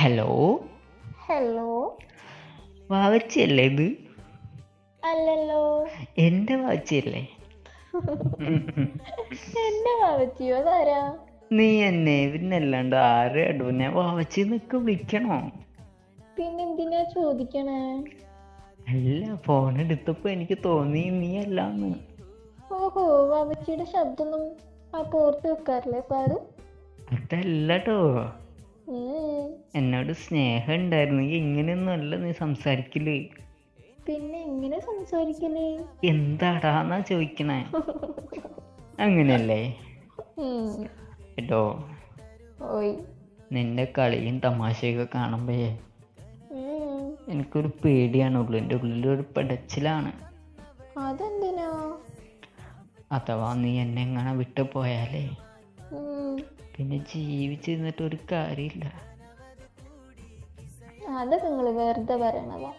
Hello hello വാവച്ചിയല്ലേ ഇത്? അല്ലല്ലോ. എന്റെ വാവച്ചിയല്ലേ എന്നെ വാവച്ചിയോ? അതാരാ? നീ എന്നെ പിന്നല്ലാണ്ട് ആരെടോ ഞാൻ വാവച്ചി നിക്ക് വിളിക്കണോ? പിന്നെന്തിനാ ചോദിക്കണേ? അല്ല ഫോൺ എടുത്തപ്പോ എനിക്ക് തോന്നി നീ അല്ലാന്ന്. ഓഹോ വാവച്ചിയുടെ ശബ്ദമൊന്നും ആ പോർത്ത് വെക്കാറില്ലേ സാറ്? അതല്ലട്ടോ. എന്നോട് സ്നേഹം ഉണ്ടായിരുന്നു. ഇങ്ങനെയൊന്നും അല്ല നീ സംസാരിക്കൽ പിന്നെ എങ്ങനെ സംസാരിക്കില്ലേ എന്താടാന്നാ ചോദിക്കണേ? അങ്ങനെയല്ലേ. കേട്ടോ ഓയ്. നിന്റെ കളിയും തമാശയൊക്കെ കാണുമ്പോഴേ. എനിക്കൊരു പേടിയാണ്. ഉള്ളു ഉള്ളിന്റെ ഉള്ളിലൊരു പെടച്ചിലാണ്. അതെന്തിനാ? അഥവാ നീ എന്നെ എങ്ങനെ വിട്ടു പോയാലേ പിന്നെ ജീവിച്ചിരുന്നിട്ട് ഒരു കാര്യമില്ല. അതൊക്കെ നിങ്ങൾ വെറുതെ പറയണതാ.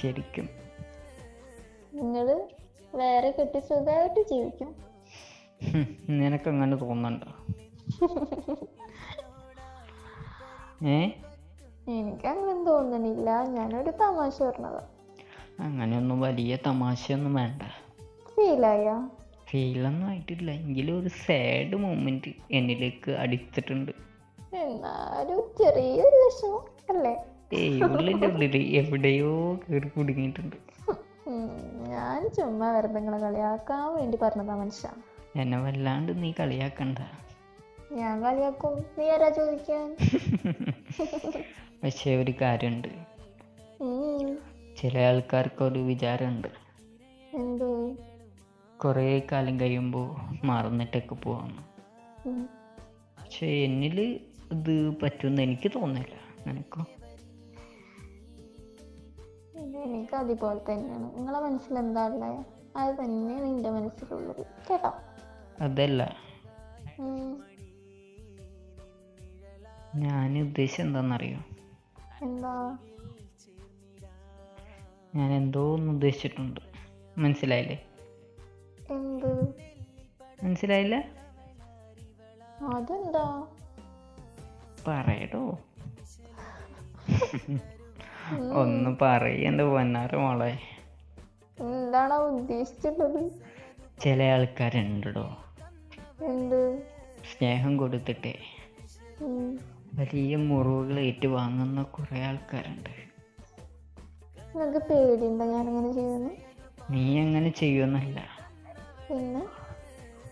ശരിക്കും. നിങ്ങൾ വേറെ കെട്ടി സുഖമായിട്ട് ജീവിക്കും. നിനക്ക് നിനക്കങ്ങനെ തോന്നണ്ട. ഏ? എനിക്കങ്ങനെ തോന്നണില്ല. ഞാനൊരു തമാശ പറഞ്ഞതാ. അങ്ങനെയൊന്നും വലിയ തമാശയൊന്നും വേണ്ട. ഫീലായോ? ഫീലൊന്നും ആയിട്ടില്ല. എങ്കിലും ഒരു സാഡ് മൊമെന്റ് എന്നിലേക്ക് അടിച്ചിട്ടുണ്ട്. എന്നാലും ചെറിയൊരു വിഷമം അല്ലേ? ഏയ് ഉള്ളിന്റെ ഉള്ളിൽ എവിടെയോ കയറി കുടുങ്ങിയിട്ടുണ്ട്. ഞാൻ ചുമ്മാ വെറുതെ നിങ്ങളെ കളിയാക്കാൻ വേണ്ടി പറഞ്ഞതാ മനുഷ്യ. എന്നെ വല്ലാണ്ട് നീ കളിയാക്കണ്ട. ഞാൻ കളിയാക്കും. നീ ആരാ ചോദിക്കാൻ? പക്ഷേ ഒരു കാര്യമുണ്ട് ഉം, ചില ആൾക്കാർക്ക് ഒരു വിചാരമുണ്ട് എന്ത്? കുറേ കാലം കഴിയുമ്പോൾ മറന്നിട്ടൊക്കെ പോവാന്ന് ഉം, പക്ഷെ എന്നിൽ ഇത് പറ്റുമെന്ന് എനിക്ക് തോന്നില്ല. നിനക്കോ? എനിക്ക് അതുപോലെ തന്നെയാണ്. നിങ്ങളെ മനസ്സിൽ എന്താ ഉള്ളത് അത് തന്നെ നിന്റെ മനസ്സിലുള്ളത്. കേട്ടോ? അതല്ല. ഞാൻ ഉദ്ദേശിച്ചത് എന്താണെന്നറിയോ എന്താ? ഞാൻ എന്തോ ഒന്ന് ഉദ്ദേശിച്ചിട്ടുണ്ട്. മനസ്സിലായില്ലേ? എന്ത്? മനസ്സിലായില്ല? അതെന്താ? പറയടോ. ഒന്ന് പറയണ്ട പൊന്നാറ മോളെ. എന്താണ് ഉദ്ദേശിച്ചിട്ടുള്ളത് ചില ആൾക്കാരുണ്ടോ എന്ത്? സ്നേഹം കൊടുത്തിട്ട്. വലിയ മുറിവുകൾ ഏറ്റുവാങ്ങുന്ന കുറെ ആൾക്കാരുണ്ട്. നിനക്ക് പേടിയുണ്ടോ അങ്ങനെ ചെയ്യുന്നു? നീ അങ്ങനെ ചെയ്യുമെന്നല്ല പിന്നെ?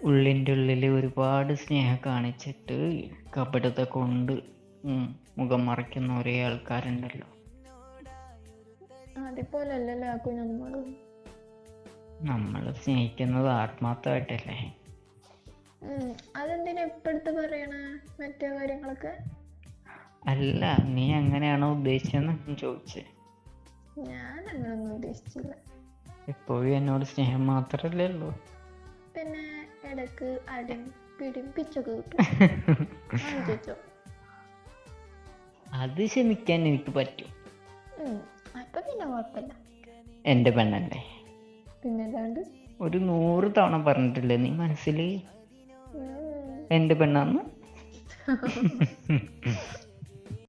ഉള്ളിന്റെ ഉള്ളിൽ ഒരുപാട് സ്നേഹം കാണിച്ചിട്ട് കപടത്തെ കൊണ്ട് മുഖം മറയ്ക്കുന്ന ഒരേ ആൾക്കാരുണ്ടല്ലോ. അതുപോലെ അല്ലല്ലോ ആക്കും നമ്മൾ നമ്മൾ സ്നേഹിക്കുന്നത് ആത്മാർത്ഥമായിട്ടല്ലേ? അതെന്തിനാ എപ്പോഴത്തെ പറയണ? മറ്റേ കാര്യങ്ങളൊക്കെ? അല്ല നീ അങ്ങനെയാണോ ഉദ്ദേശിച്ചെന്ന് ഞാൻ ചോദിച്ചേ. ഞാൻ അങ്ങനൊന്നും ഉദ്ദേശിച്ചില്ല. എപ്പോഴും എന്നോട് സ്നേഹം മാത്രമല്ലേ ഉള്ളൂ. പിന്നെ ഇടയ്ക്ക് അടിയും പിടിയും പിച്ചൊക്കെ കിട്ടും. ചോദിച്ചോ അത് ക്ഷമിക്കാൻ എനിക്ക് പറ്റും. കുഴപ്പമില്ല. എന്റെ പെണ്ണല്ലേ? പിന്നെ ഒരു നൂറ് തവണ പറഞ്ഞിട്ടില്ലേ നീ മനസ്സിൽ? എന്റെ എന്റെ പെണ്ണാന്ന്?